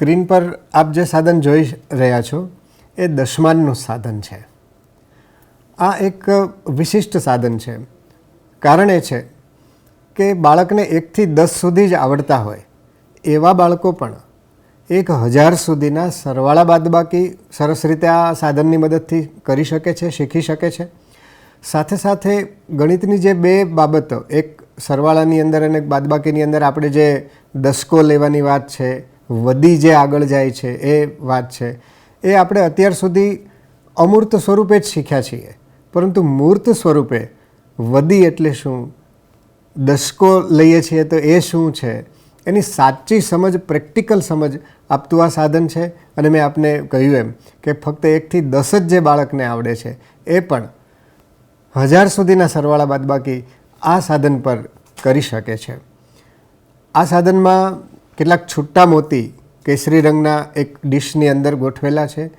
Screen પર આપ જે સાધન જોઈ રહ્યા છો, એ દશમાનનું સાધન છે. આ એક વિશિષ્ટ સાધન છે. કારણ એ છે કે બાળકને એકથી દસ સુધી જ આવડતા હોય, એવા બાળકો પણ એક હજાર સુધીના સરવાળા બાદબાકી સરસ રીતે આ સાધનની મદદથી કરી શકે છે, શીખી શકે છે. સાથે સાથે ગણિતની જે બે બાબતો, એક સરવાળાની અંદર અને બાદબાકીની અંદર આપણે જે દસકો લેવાની વાત છે વધી જે આગળ જાય છે, એ વાત છે. એ આપણે અત્યાર સુધી અમૂર્ત સ્વરૂપે જ શીખ્યા છીએ. પરંતુ મૂર્ત સ્વરૂપે વદી એટલે શું? દશકો લઈએ છીએ તો એ શું છે? એની સાચી સમજ, પ્રેક્ટિકલ સમજ આપતું આ સાધન છે. અને મેં આપને કહ્યું એમ કે ફક્ત એકથી દસ જ જે બાળકને આવડે છે, એ પણ હજાર સુધીના સરવાળા બાદબાકી આ સાધન પર કરી શકે છે. આ સાધનમાં કેટલાક છૂટા મોતી કેસરી રંગના એક ડીશની અંદર ગોઠવેલા છે.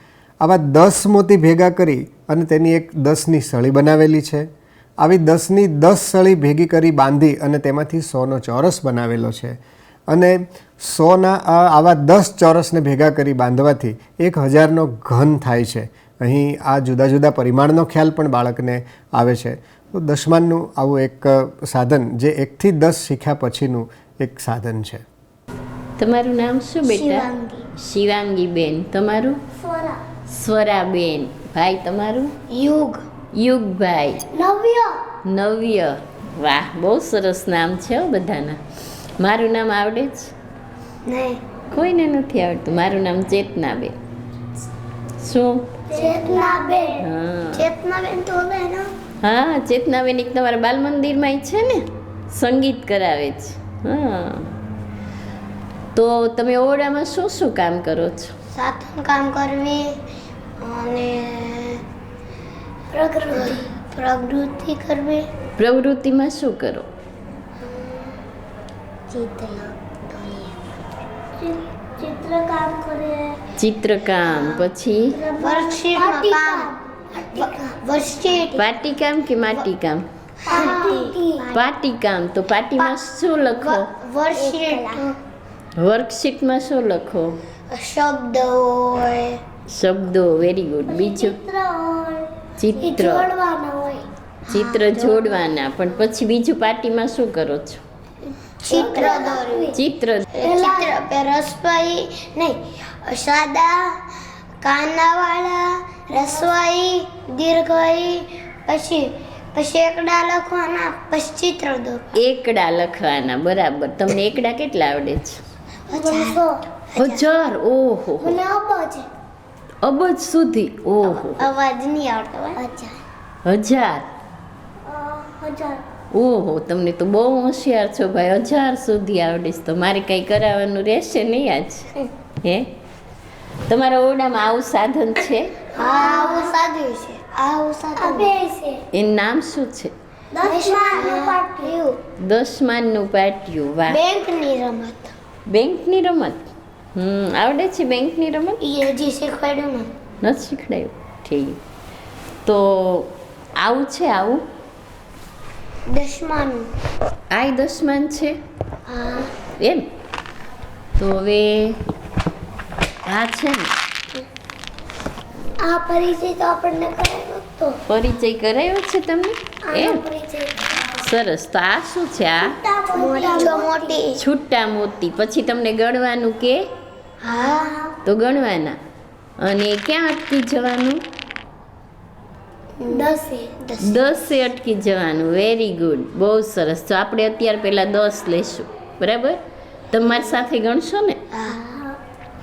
આવા દસ મોતી ભેગા કરી અને તેની એક દસની સળી બનાવેલી છે. આવી દસની દસ સળી ભેગી કરી બાંધી અને તેમાંથી સોનો ચોરસ બનાવેલો છે. અને સોના આવા દસ ચોરસને ભેગા કરી બાંધવાથી એક હજારનો ઘન થાય છે. અહીં આ જુદા જુદા પરિમાણનો ખ્યાલ પણ બાળકને આવે છે. તો દશમાનનું આવું એક સાધન જે એકથી દસ શીખ્યા પછીનું એક સાધન છે. તમારું નામ શું બેટા? શિવાંગી. બેન તમારું? સ્વરા. સ્વરાબેન. ભાઈ તમારું? યુગ. યુગભાઈ. નવ્ય. નવ્ય. વાહ બહુ સરસ નામ છે બધાના. મારું નામ આવડે જ? કોઈને નથી આવડતું. મારું નામ ચેતનાબેન. શું? ચેતનાબેન. હા. ચેતનાબેન તો હા ચેતનાબેન એક તમારા બાલ મંદિરમાં છે ને? સંગીત કરાવે છે. હા. તો તમે ઓરડામાં શું શું કામ કરો છો? સાધન કામ કરવી અને પ્રકૃતિ. પ્રવૃત્તિ કરવી. પ્રવૃત્તિમાં શું કરો? ચિત્ર. ચિત્ર કરે ચિત્રકામ પછી? પાટીકામ કે માટીકામ? પાટી. પાટીકામ. તો પાટીમાં શું લખો? વર્કશીટ. વર્કશીટમાં શું લખો? શબ્દ હોય. શબ્દો વેરી ગુડ બીજું? ચિત્ર ચિત્ર. જોડવાના હોય. ચિત્ર જોડવાના. પણ પછી બીજું પાર્ટીમાં શું કરો છો? ચિત્ર દોરવી. ચિત્ર. ચિત્ર પે રસવાઈ નહીં સાદા કાનાવાળા રસવાઈ દીર્ઘઈ પછી પછી એકડા લખવાના પછી ચિત્ર દોર એકડા લખવાના બરાબર. તમને એકડા કેટલા આવડે છે? હજાર. ઓહો. મને અબજ. અબજ સુધી? ઓહો. અવાજ નહીં આવતો હજાર. હજાર? હજાર. ઓહો તમને તો બહુ હોશિયાર છો ભાઈ. હજાર સુધી આવડીશ તો મારે કંઈ કરાવવાનું રહેશે નહીં આજ? હે? તમારા ઓરડામાં આવું સાધન છે? હા આવું સાધન છે. આવું સાધન. છે. એનું નામ શું છે? દસમાનું પાટિયું. દસમાનનું પાટિયું વાહ. બેંકની રમત. બેંકની રમત? હમ આવડે છે બેંકની રમત? એ હજી શીખવાડ્યું ને. નથી શીખડાયું? ઠીક. તો આવું છે આવું? દસમાનું. આય દસમાન છે? હા. એમ? તો હવે આ છે ને? આ પરિચય તો આપણને કરાયો તો. પરિચય કરાયો છે તમને? એમ? પરિચય. સરસ. તો આ શું છે આ? મોટી. છૂટા મોતી. પછી તમને ગણવાનું કે? હા. તો ગણવાના. અને ક્યાં અટકી જવાનું? દસે. અટકી જવાનું. વેરી ગુડ બહુ સરસ. તો આપણે અત્યારે પહેલાં દસ લેશું. બરાબર? તમારી સાથે ગણશો ને?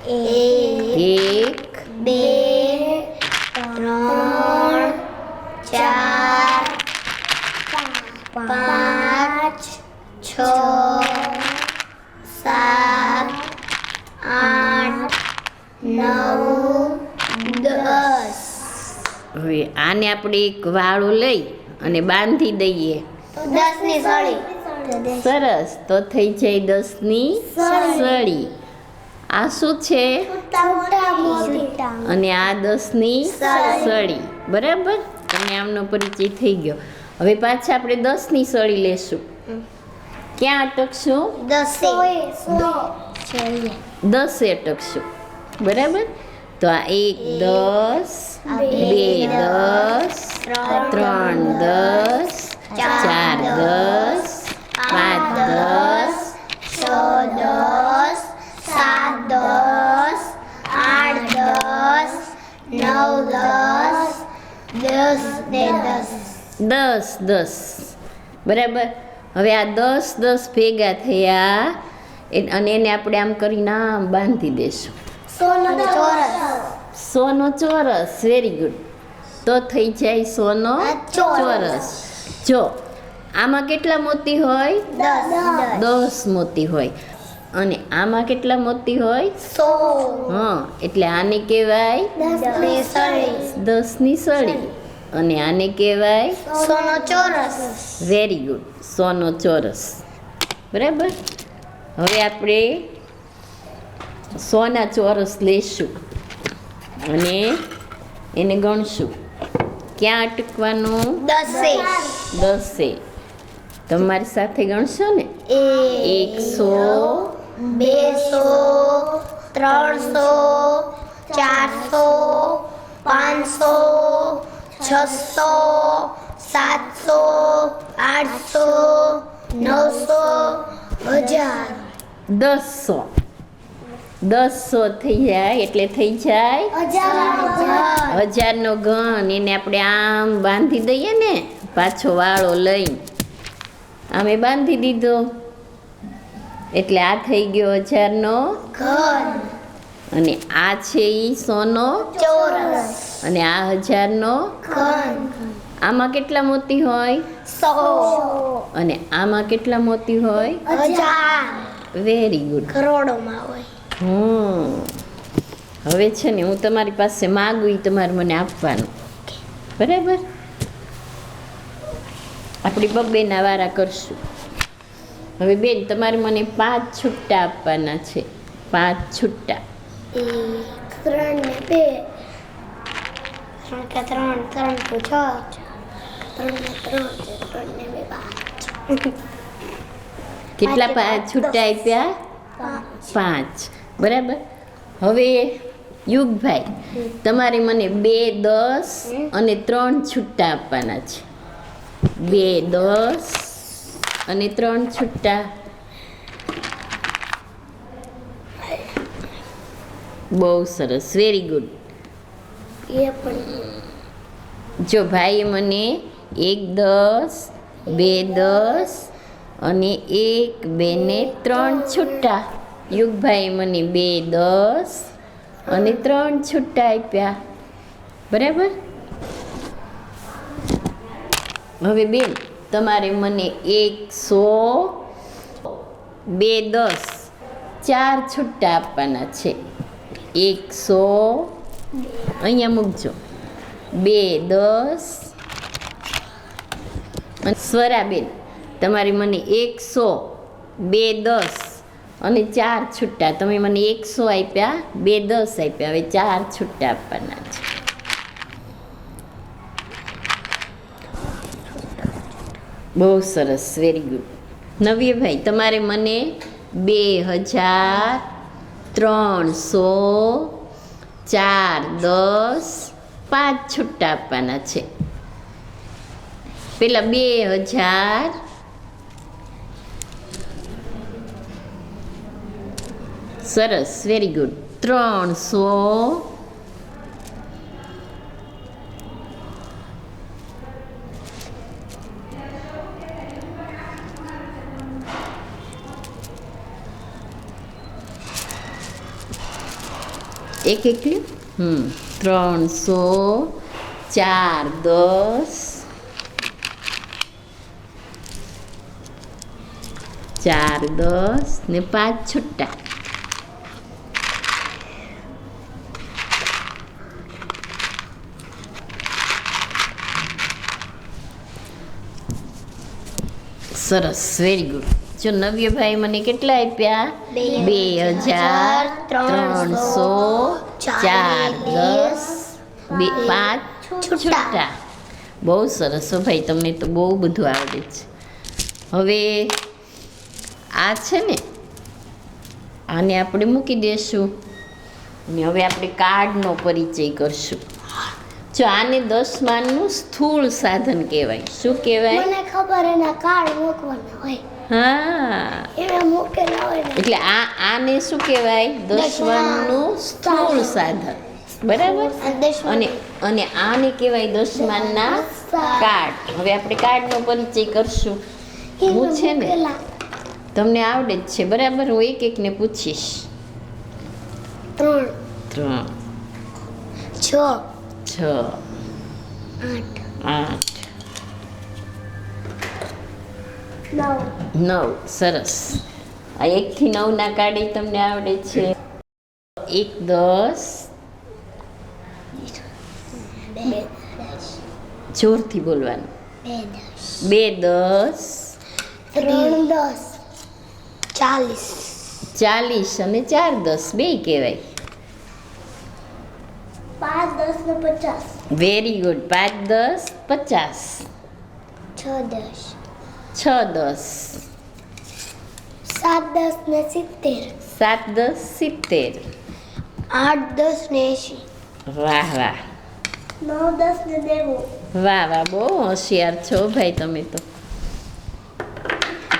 એક બે ત્રણ ચાર પાંચ છ સાત આઠ નવ દસ. હવે આને આપણે એક વાળું લઈ અને બાંધી દઈએ. દસની સળી. સરસ. તો થઈ જાય દસની સળી. આ શું છે? અને આ દસની સળી. બરાબર? તમને આમનો પરિચય થઈ ગયો. હવે પાછા આપણે દસની સળી લેશું. ક્યાં અટકશું? દસ. દસે અટકશું. બરાબર? તો આ એક દસ બે દસ ત્રણ દસ ચાર દસ પાંચ દસ છ દસ સાત દસ આઠ દસ નવ દસ દસ ને દસ. દસ દસ. બરાબર? હવે આ દસ દસ ભેગા થયા એ- અને એને આપણે આમ કરીને આમ બાંધી દેશું. સોનો ચોરસ. સોનો ચોરસ. વેરી ગુડ તો થઈ જાય સોનો ચોરસ. ચોરસ. જો આમાં કેટલા મોતી હોય? દસ. મોતી હોય. અને આમાં કેટલા મોતી હોય? સો. હા એટલે આને કહેવાય દસ દસની સળી. અને આને કહેવાય સોનો ચોરસ. વેરી ગુડ સોનો ચોરસ. બરાબર? હવે આપણે સોના ચોરસ લેશું અને એને ગણશું. ક્યાં અટકવાનું? દસે. દસે. તમારી સાથે ગણશો ને? એકસો બેસો ત્રણસો ચારસો પાંચસો છસો સાતસો આઠસો નવસો હજાર. દસો દસો થઈ જાય એટલે થઈ જાય હજાર. હજારનો ગણ એને આપણે આમ બાંધી દઈએ ને પાછો વાળો લઈ આમે બાંધી દીધો. એટલે આ થઈ ગયો હજારનો ઘર અને આ છે એ સોનો? ચોરસ. અને આ હજારનો? આમાં કેટલા મોતી હોય? સો. અને આમાં કેટલા મોતી હોય? હજાર. વેરી ગુડ કરોડોમાં હોય. હમ. હવે છે ને હું તમારી પાસે માગું એ તમારે મને આપવાનું. બરાબર? આપણી બબ્બેના વારા કરશું. હવે બેન તમારે મને પાંચ છુટ્ટા આપવાના છે. પાંચ છુટ્ટા ત્રણ ને બે ત્રણ કે ત્રણ ત્રણ કે છ ત્રણ ને ત્રણ ત્રણ ને બે પાંચ કેટલા પાંચે છૂટા આપ્યા? પાંચ. બરાબર? હવે યુગભાઈ તમારે મને બે દસ અને ત્રણ છૂટા આપવાના છે. બે દસ અને ત્રણ છુટ્ટા બહુ સરસ વેરી ગુડ એ પણ જો ભાઈએ મને એક દસ બે દસ અને એક બે ને ત્રણ છુટ્ટા યુગભાઈ મને બે દસ અને ત્રણ છુટ્ટા આપ્યા. બરાબર? હવે બેન તમારે મને એક સો બે દસ ચાર છુટ્ટા આપવાના છે. એકસો અહીંયા મૂકજો. બે, દસ. સ્વરાબેન, તમારી મને એકસો, બે, દસ અને ચાર છુટ્ટા તમે મને એકસો આપ્યા, બે, દસ આપ્યા. હવે ચાર છુટ્ટા આપવાના છે. બહુ સરસ વેરી ગુડ નવ્યભાઈ તમારે મને બે હજાર ત્રણસો ચાર દસ પાંચ છુટ્ટા આપવાના છે. પેલા બે હજાર સરસ વેરી ગુડ ત્રણસો એક એકલું હમ ત્રણસો ચાર દસ ચાર દસ ને પાંચ છુટ્ટા સરસ વેરી ગુડ જો નવ્યભાઈ મને કેટલા આપ્યા? બે હજાર ત્રણસો ચાર દસ બે પાંચ. છુટ્ટા બહુ સરસ ભાઈ, તમને તો બહુ બધું આવડે છે. હવે આ છે ને, આને આપણે મૂકી દેશું. અને હવે આપણે કાર્ડનો પરિચય કરશું. જો આને દસ માનનું સ્થૂળ સાધન કહેવાય. શું કહેવાય? મને ખબર એના કાર્ડ મૂકવાના હોય. હા. એટલે આ આને શું કહેવાય? દસમાનનું સ્થૂળ સાધન. બરાબર? અને અને આને કહેવાય દસમાનના કાર્ડ હવે આપણે કાર્ડનો પરિચય કરશું. હું છે ને તમને આવડે જ છે. બરાબર? હું એક એકને પૂછીશ. ત્રણ. ત્રણ. છ. છ. આઠ. આઠ. નવ. સરસ. આ એકથી નવના કાઢી તમને આવડે છે. એક દસ. જોરથી બોલવાનું. બે દસ. ત્રણ દસ. ચાલીસ. ચાલીસ અને ચાર દસ. બે કહેવાય. પાંચ દસ ને પચાસ. વેરી ગુડ પાંચ દસ પચાસ. છ દસ. છ દસ સાત દસ ને સિત્તેર. સાત દસ સિત્તેર. આઠ દસ ને એંશી. વાહ વાહ. નવ દસ ને નેવું. વાહ વાહ બહુ હોશિયાર છો ભાઈ તમે તો.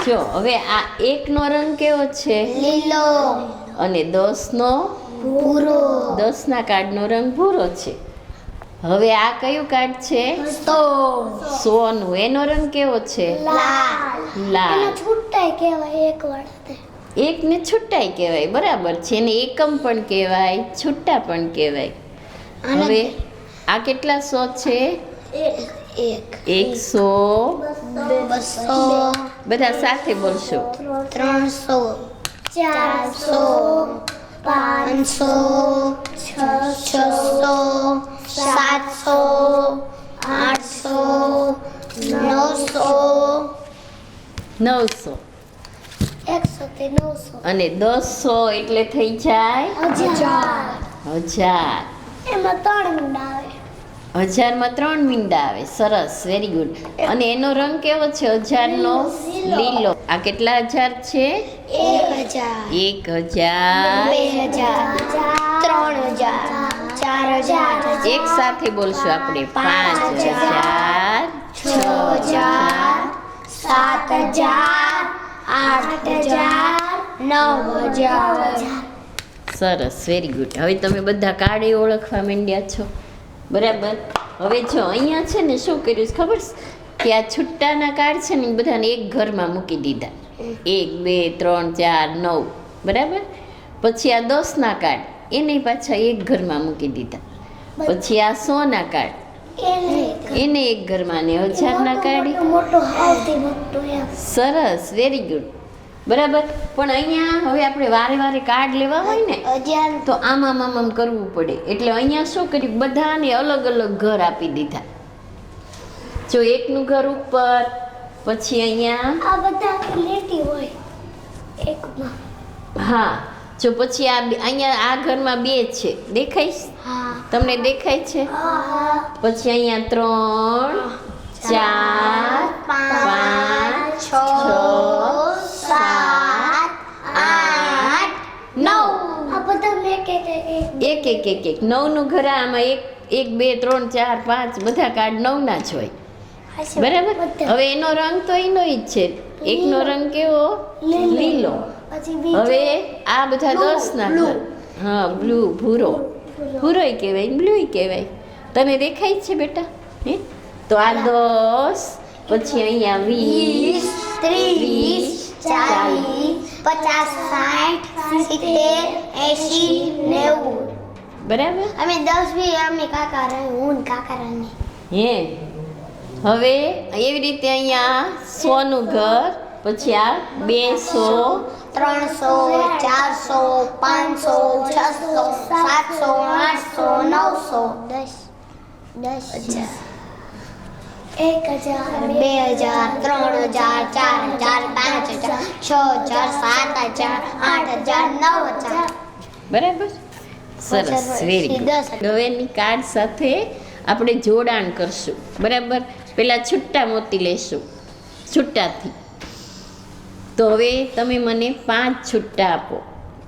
જો હવે આ એકનો રંગ કેવો છે? લીલો. અને દસનો? ભૂરો. દસના કાર્ડનો રંગ ભૂરો છે. હવે આ કયું કાર્ડ છે? સોનું. એનો રંગ કેવો છે? લાલ. છૂટાય કહેવાય એક વડે એકને છુટ્ટાઈ કહેવાય. બરાબર છે. એને એકમ પણ કહેવાય છુટ્ટા પણ કહેવાય. હવે આ કેટલા સો છે? એક. એકસો બસો. બધા સાથે બોલશો. ત્રણસો. ચારસો. પાંચસો છસો સાતસો આઠસો નવસો નવસો. એકસો થી નવસો. અને દસસો એટલે થઈ જાય હજાર. હજાર. એમાં ત્રણ આવે. હજારમાં ત્રણ મીંડા આવે. સરસ વેરી ગુડ અને એનો રંગ કેવો છે? હજારનો? લીલો. આ કેટલા હજાર છે? એક હજાર. એક હજાર. બે હજાર. ત્રણ હજાર. ચાર હજાર. એક સાથે બોલશું આપણે. પાંચ હજાર. છ હજાર. સાત હજાર. આઠ હજાર. નવ હજાર. સરસ વેરી ગુડ હવે તમે બધા કાળે ઓળખવા માંડ્યા છો. બરાબર હવે જો અહીંયા છે ને શું કર્યું ખબર? કે આ છુટ્ટાના કાર્ડ છે ને બધાને એક ઘરમાં મૂકી દીધા એક બે ત્રણ ચાર નવ બરાબર પછી આ દસના કાર્ડ એને પાછા એક ઘરમાં મૂકી દીધા પછી આ સોના કાર્ડ એને એક ઘરમાં ને હજારના કાર્ડ સરસ વેરી ગુડ બરાબર? પણ અહીંયા હવે આપણે વારે વારે કાર્ડ લેવા હોય ને હજાર. તો આમ આમ આમ આમ કરવું પડે. એટલે અહીંયા શું કર્યું? બધાને અલગ અલગ ઘર આપી દીધા. જો એકનું ઘર ઉપર પછી અહીંયા આ બધા લેટી હોય એકમાં. હા જો પછી આ અહીંયા આ ઘરમાં બે છે. દેખાય તમને દેખાય છે? પછી અહીંયા ત્રણ ચાર પાંચ છ સાત આઠ નવ. એક એક એક એક નવનું ઘર આમાં એક એક બે ત્રણ ચાર પાંચ બધા કાર્ડ નવના જ હોય. બરાબર? હવે એનો રંગ તો એનો જ છે. એકનો રંગ કેવો? લીલો. હવે આ બધા દસ ના હા બ્લુ ભૂરો. ભૂરોય કહેવાય બ્લુય કહેવાય. તને દેખાય છે બેટા? હે? તો આ દસ પછી અહીંયા વીસ ત્રીસ ચાલીસ પચાસ સાઠ સિત્તેર એંશી નેવું બરાબર અમે દસ બી અમે કાકા રહે હું કાકા રહે હે હવે એવી રીતે અહીંયા સોનું ઘર પછી આ બેસો ત્રણસો ચારસો પાંચસો છસો સાતસો આઠસો નવસો દસ દસ એક હજાર બે હજાર ત્રણ હજાર ચાર હજાર પાંચ હજાર છ હજાર સાત હજાર આઠ હજાર નવ હજાર. બરાબર? સરસ વેરી હવે કાર્ડ સાથે આપણે જોડાણ કરશું. બરાબર? પેલા છૂટા મોતી લેશું. છૂટાથી તો હવે તમે મને પાંચ છૂટા આપો.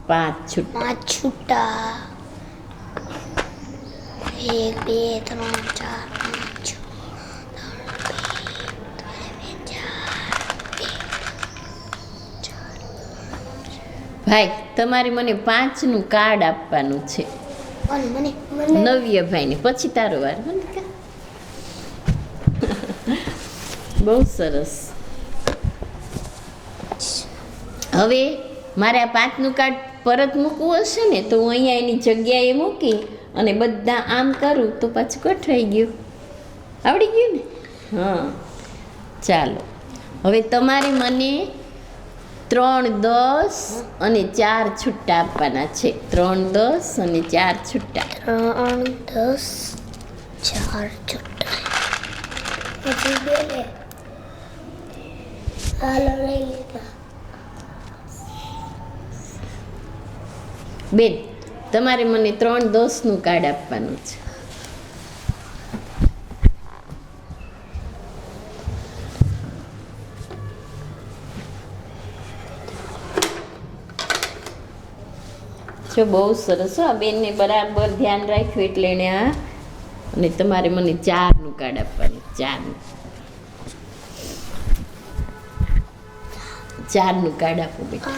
પાંચ છૂટા પાંચ છૂટા એક બે ત્રણ ચાર. ભાઈ તમારે મને પાંચનું કાર્ડ આપવાનું છે. નવ્ય નવ્યભાઈને. પછી તારો વાર બહુ સરસ. હવે મારે આ પાંચનું કાર્ડ પરત મૂકવું હશે ને તો હું અહીંયા એની જગ્યાએ મૂકી અને બધા આમ કરું તો પાછું ગોઠવાઈ ગયું. આવડી ગયું ને? હા. ચાલો. હવે તમારે મને ત્રણ દસ અને ચાર છૂટા આપવાના છે. ત્રણ દસ અને ચાર છૂટા. ત્રણ દસ ચાર છૂટા. પછી બે લે. હાલો લઈ લીધા. બેન તમારે મને ત્રણ દસનું કાર્ડ આપવાનું છે. જો બહુ સરસ આ બેનને બરાબર ધ્યાન રાખ્યું એટલે એણે આ અને તમારે મને ચારનું કાર્ડ આપવાનું ચારનું ચારનું કાર્ડ આપો બેટા.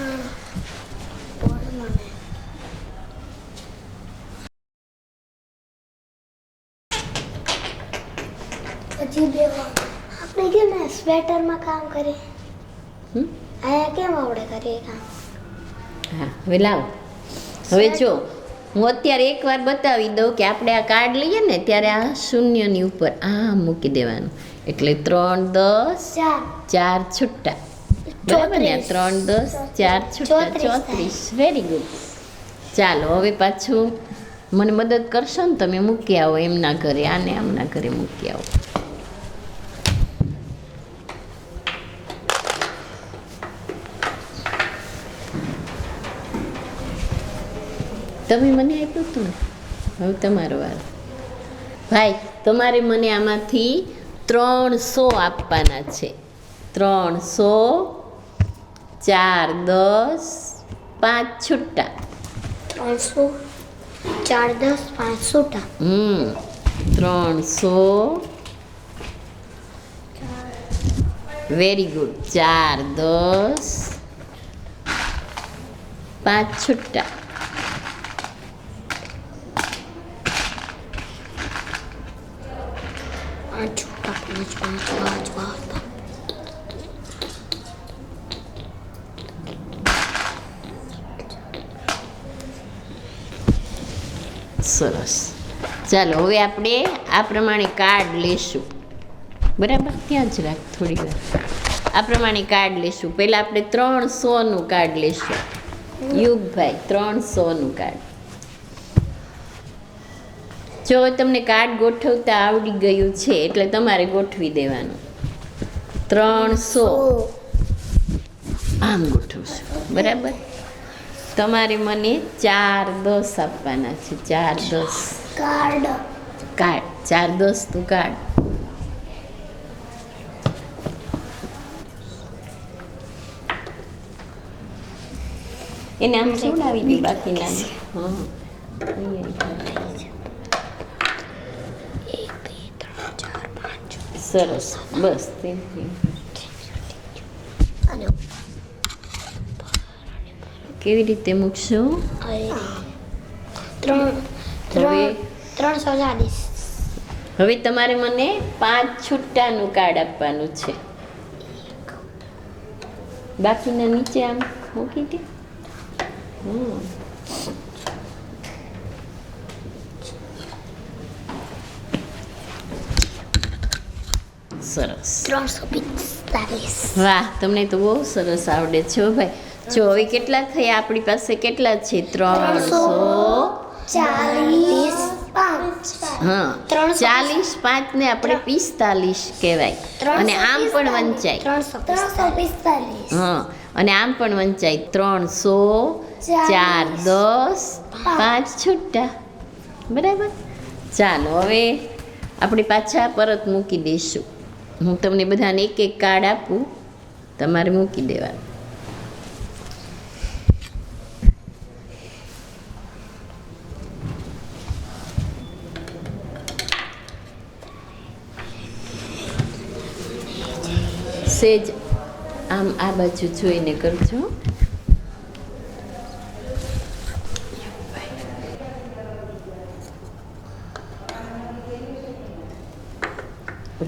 આપણે કેમ સ્વેટરમાં કામ કરીએ? અહીંયા કેમ આપણે કરીએ કામ? હા હવે લાવો. હવે જો હું અત્યારે એકવાર બતાવી દઉં કે આપણે આ કાર્ડ લઈએ ને ત્યારે આ શૂન્યની ઉપર આ મૂકી દેવાનું. એટલે ત્રણ દસ ચાર. છુટ્ટા છૂટા. બરાબર ને? ત્રણ દસ ચાર છૂટા ચોત્રીસ ચોત્રીસ. વેરી ગુડ ચાલો હવે પાછું મને મદદ કરશો ને તમે મૂકી આવો એમના ઘરે આને આમના ઘરે મૂકી આવો. તમે મને આપ્યું હતું ને? હવે તમારો વાર. ભાઈ તમારે મને આમાંથી ત્રણસો આપવાના છે. ત્રણસો ચાર દસ પાંચ છૂટા. ત્રણસો ચાર દસ પાંચ છૂટા. હમ ત્રણસો. વેરી ગુડ ચાર દસ પાંચ છૂટા પાંચ છૂટા પાંચ પાંચ પાંચ પાંચ પાંચ. સરસ. ચાલો, હવે આપણે આ પ્રમાણે કાર્ડ લેશું. બરાબર? ત્યાં જ રાખ થોડી વાર. આ પ્રમાણે કાર્ડ લેશું. પહેલાં આપણે ત્રણસોનું કાર્ડ લેશું. યુગભાઈ ત્રણસોનું કાર્ડ જો તમને કાર્ડ ગોઠવતા આવડી ગયું છે, એટલે તમારે ગોઠવી દેવાનું. ત્રણસો. આમ ગોઠવશું. બરાબર? તમારે મને ચાર દસ આપવાના છે ચાર દસ. કાર્ડ. કાર્ડ ચાર દસ તું કાર્ડ. એને આમ જોડાવી દે બાકીના હા. સરસ. બસ થેન્ક અને કેવી રીતે મૂકશો? હવે ત્રણ ત્રણ ત્રણસો ચાલીસ. હવે તમારે મને પાંચ છૂટાનું કાર્ડ આપવાનું છે. બાકીના નીચે આમ મૂકી દે. હમ. સરસ. ત્રણસો પિસ્તાલીસ. વાહ તમને તો બહુ સરસ આવડે છે ભાઈ. જો હવે કેટલા થયા? આપણી પાસે કેટલા છે? ત્રણસો ચાલીસ હા ચાલીસ પાંચ ને આપણે પિસ્તાલીસ કહેવાય. અને આમ પણ વંચાય. હા અને આમ પણ વંચાય. ત્રણસો ચાર દસ પાંચ. છૂટા. બરાબર? ચાલો હવે આપણે પાછા પરત મૂકી દઈશું. હું તમને બધાને એક એક કાર્ડ આપું. તમારે મૂકી દેવાનું. સેજ આમ આ બાજુ જોઈને કરજો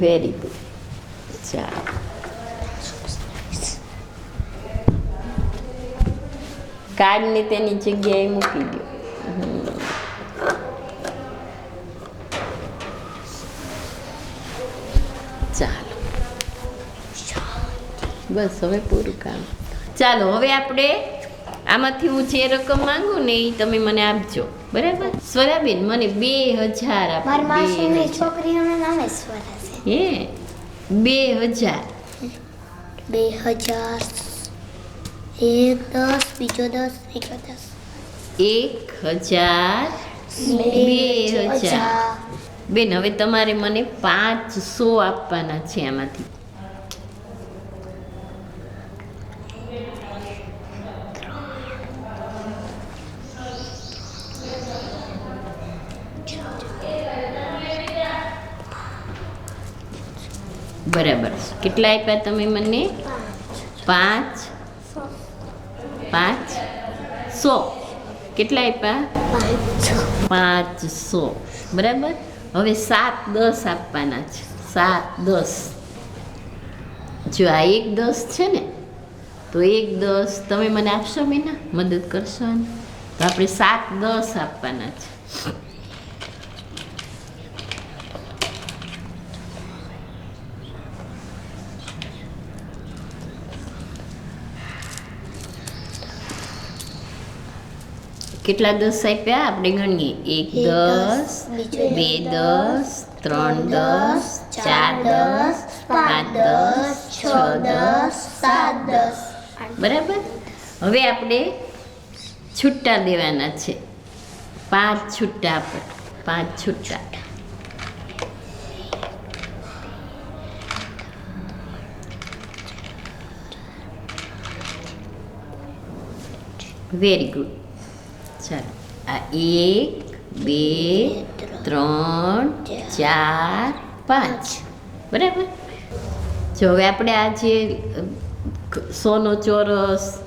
વેરી ગુડ ચાલો. કાર્ડને તેની જગ્યાએ મૂકી દો. બસ હવે પૂરું કામ. ચાલો હવે આપણે આમાંથી હું જે રકમ માંગુ ને એ તમે મને આપજો. બરાબર? સ્વરાબેન મને બે હજાર આપો. છોકરીઓનું નામ સ્વરા છે. હે? બે હજાર. બે હજાર એક દસ બીજો દસ ત્રીજો દસ. એક હજાર બે હજાર. બેન હવે તમારે મને પાંચસો આપવાના છે આમાંથી. બરાબર. કેટલા આપ્યા તમે મને? પાંચ. પાંચ. સો. કેટલા આપ્યા? પાંચસો બરાબર? હવે સાત દસ આપવાના છે. સાત દસ. જો આ એક દસ છે ને, તો એક દસ તમે મને આપશો, મીના? મદદ કરશો તો આપણે સાત દસ આપવાના છે. કેટલા દસ આપ્યા? આપણે ગણીએ. એક દસ, બે દસ ત્રણ દસ ચાર દસ પાંચ દસ છ દસ સાત દસ. બરાબર? હવે આપણે છૂટા દેવાના છે. પાંચ છૂટા પર પાંચ છૂટા. વેરી ગુડ ચાલો. આ એક, બે, ત્રણ, ચાર, પાંચ. બરાબર? જો હવે આપણે આ જે સોનો ચોરસ,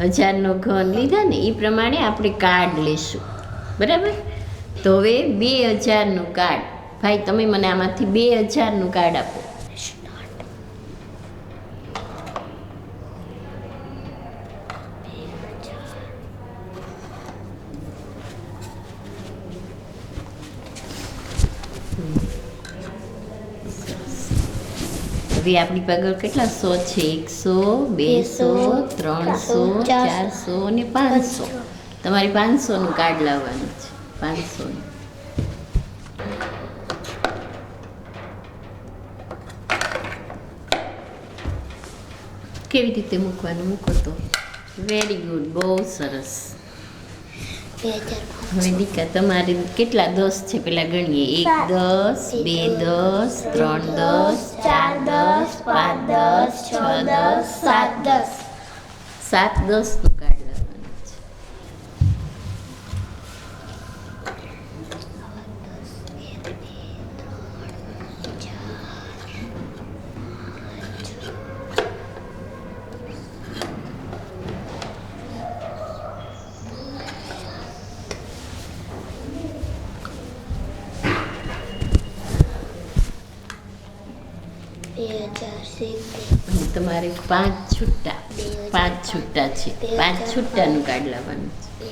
હજારનો ઘન લીધા ને, એ પ્રમાણે આપણે કાર્ડ લેશું. બરાબર? તો હવે બે હજારનું કાર્ડ. ભાઈ, તમે મને આમાંથી બે હજારનું કાર્ડ આપો. હવે આપણી પાગળ કેટલા? સો છે એકસો બેસો ત્રણસો ચારસો ને પાંચસો. તમારે પાંચસોનું કાર્ડ લાવવાનું છે. પાંચસોનું. કેવી રીતે મૂકવાનું? મૂકો તો. વેરી ગુડ બહુ સરસ. હવે દીકા તમારે કેટલા દસ છે પેલા ગણીએ? એક દસ બે દસ ત્રણ દસ ચાર દસ પાંચ દસ છ દસ સાત દસ. સાત દસનું કાર્ડ લાવવાનું છે બે હજાર સિત્તેર અને તમારે પાંચ છૂટા. બે પાંચ છૂટા છે. પાંચ છૂટાનું કાર્ડ લાવવાનું છે.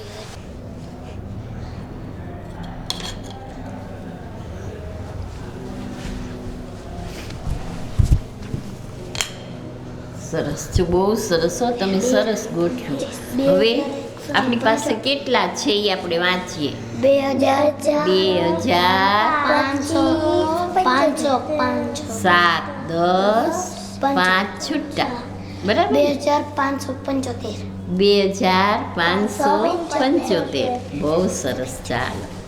સરસ જો બહુ સરસ હો. તમે સરસ ગોઠ્યું હવે આપણી પાસે કેટલા છે એ આપણે વાંચીએ. બે હજાર બે હજાર પાંચસો. પાંચસો પાંચસો. સાત દસ પાંચ છૂટા. બે બરાબર હજાર પાંચસો પંચોતેર. બે હજાર પાંચસો પંચોતેર. બહુ સરસ. ચાલો.